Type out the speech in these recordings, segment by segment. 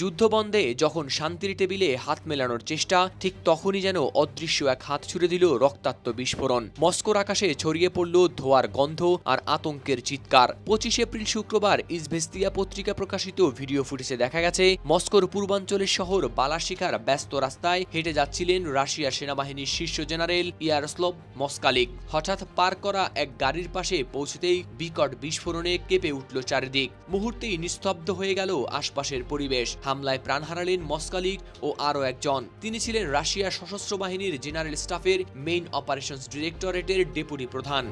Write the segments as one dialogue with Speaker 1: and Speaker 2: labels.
Speaker 1: যুদ্ধবন্ধে যখন শান্তির টেবিলে হাত মেলানোর চেষ্টা, ঠিক তখনই যেন অদৃশ্য এক হাত ছুড়ে দিল রক্তাক্ত বিস্ফোরণ। মস্কোর আকাশে ছড়িয়ে পড়ল ধোয়ার গন্ধ আর আতঙ্কের চিৎকার। পঁচিশ এপ্রিল শুক্রবার ইজভেস্তিয়া পত্রিকা প্রকাশিত ভিডিও ফুটেজে দেখা গেছে, মস্কোর পূর্বাঞ্চলের শহর বালাশিকার ব্যস্ত রাস্তায় হেঁটে যাচ্ছিলেন রাশিয়া সেনাবাহিনীর শীর্ষ জেনারেল ইয়ারস্লভ মস্কালিক। হঠাৎ পার করা এক গাড়ির পাশে পৌঁছতেই বিকট বিস্ফোরণে কেঁপে উঠল চারিদিক। মুহূর্তেই নিস্তব্ধ হয়ে গেল আশপাশের পরিবেশ। হামলায় প্রাণ হারালেন মস্কালিক ও আরও একজন। তিনি ছিলেন রাশিয়ার সশস্ত্র বাহিনীর জেনারেল স্টাফের মেইন অপারেশনস ডিরেক্টরেটের ডেপুটি প্রধান।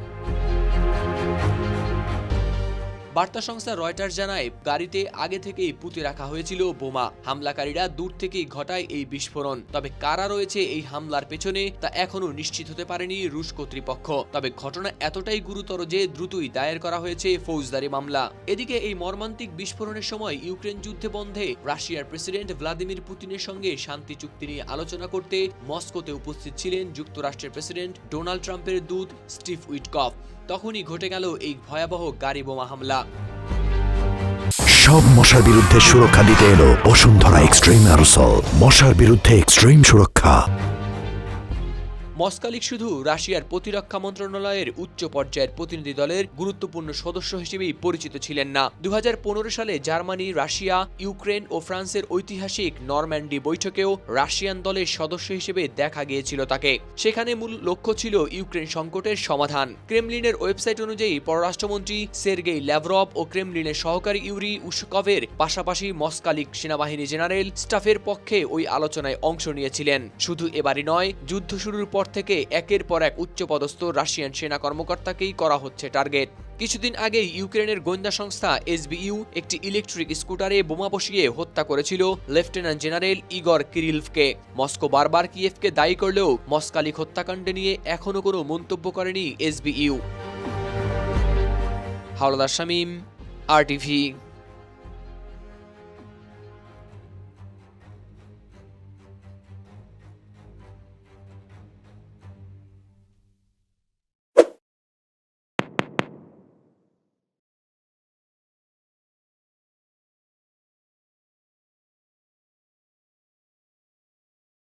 Speaker 1: বার্তা সংস্থা রয়টার জানায়, গাড়িতে আগে থেকেই পুঁতে রাখা হয়েছিল বোমা। হামলাকারীরা দূর থেকেই ঘটায় এই বিস্ফোরণ। তবে কারা রয়েছে এই হামলার পেছনে, তা এখনও নিশ্চিত হতে পারেনি রুশ কর্তৃপক্ষ। তবে ঘটনা এতটাই গুরুতর যে দ্রুতই দায়ের করা হয়েছে ফৌজদারি মামলা। এদিকে এই মর্মান্তিক বিস্ফোরণের সময় ইউক্রেন যুদ্ধে বন্ধে রাশিয়ার প্রেসিডেন্ট ভ্লাদিমির পুতিনের সঙ্গে শান্তি চুক্তি নিয়ে আলোচনা করতে মস্কোতে উপস্থিত ছিলেন যুক্তরাষ্ট্রের প্রেসিডেন্ট ডোনাল্ড ট্রাম্পের দূত স্টিভ উইটকফ। তখনই ঘটে গেল এই ভয়াবহ গাড়ি বোমা হামলা।
Speaker 2: সব মশার বিরুদ্ধে সুরক্ষা দিতে এলো বসুন্ধরা এক্সট্রিম অ্যারোসল। মশার বিরুদ্ধে এক্সট্রিম সুরক্ষা।
Speaker 1: মস্কালিক শুধু রাশিয়ার প্রতিরক্ষা মন্ত্রণালয়ের উচ্চ পর্যায়ের প্রতিনিধি দলের গুরুত্বপূর্ণ সদস্য হিসেবেই পরিচিত ছিলেন না। দু হাজার পনেরো সালে জার্মানি, রাশিয়া, ইউক্রেন ও ফ্রান্সের ঐতিহাসিক নরম্যান্ডি বৈঠকেও রাশিয়ান দলের সদস্য হিসেবে দেখা গিয়েছিল তাকে। সেখানে মূল লক্ষ্য ছিল ইউক্রেন সংকটের সমাধান। ক্রেমলিনের ওয়েবসাইট অনুযায়ী পররাষ্ট্রমন্ত্রী সের্গেই ল্যাভরভ ও ক্রেমলিনের সহকারী ইউরি উসকভের পাশাপাশি মস্কালিক সেনাবাহিনী জেনারেল স্টাফের পক্ষে ওই আলোচনায় অংশ নিয়েছিলেন। শুধু এবারই নয়, যুদ্ধ শুরুর পর থেকে একের পর এক উচ্চপদস্থ রাশিয়ান সেনা কর্মকর্তাকেই করা হচ্ছে টার্গেট। কিছুদিন আগেই ইউক্রেনের গোয়েন্দা সংস্থা এসবিইউ একটি ইলেকট্রিক স্কুটারে বোমা বসিয়ে হত্যা করেছিল লেফটেন্যান্ট জেনারেল ইগর কিরিলভকে। মস্কো বারবার কিয়েভকে দায়ী করলেও মস্কালিক হত্যাকাণ্ডে নিয়ে এখনও কোনো মন্তব্য করেনি SBU. Howlader Shamim, R TV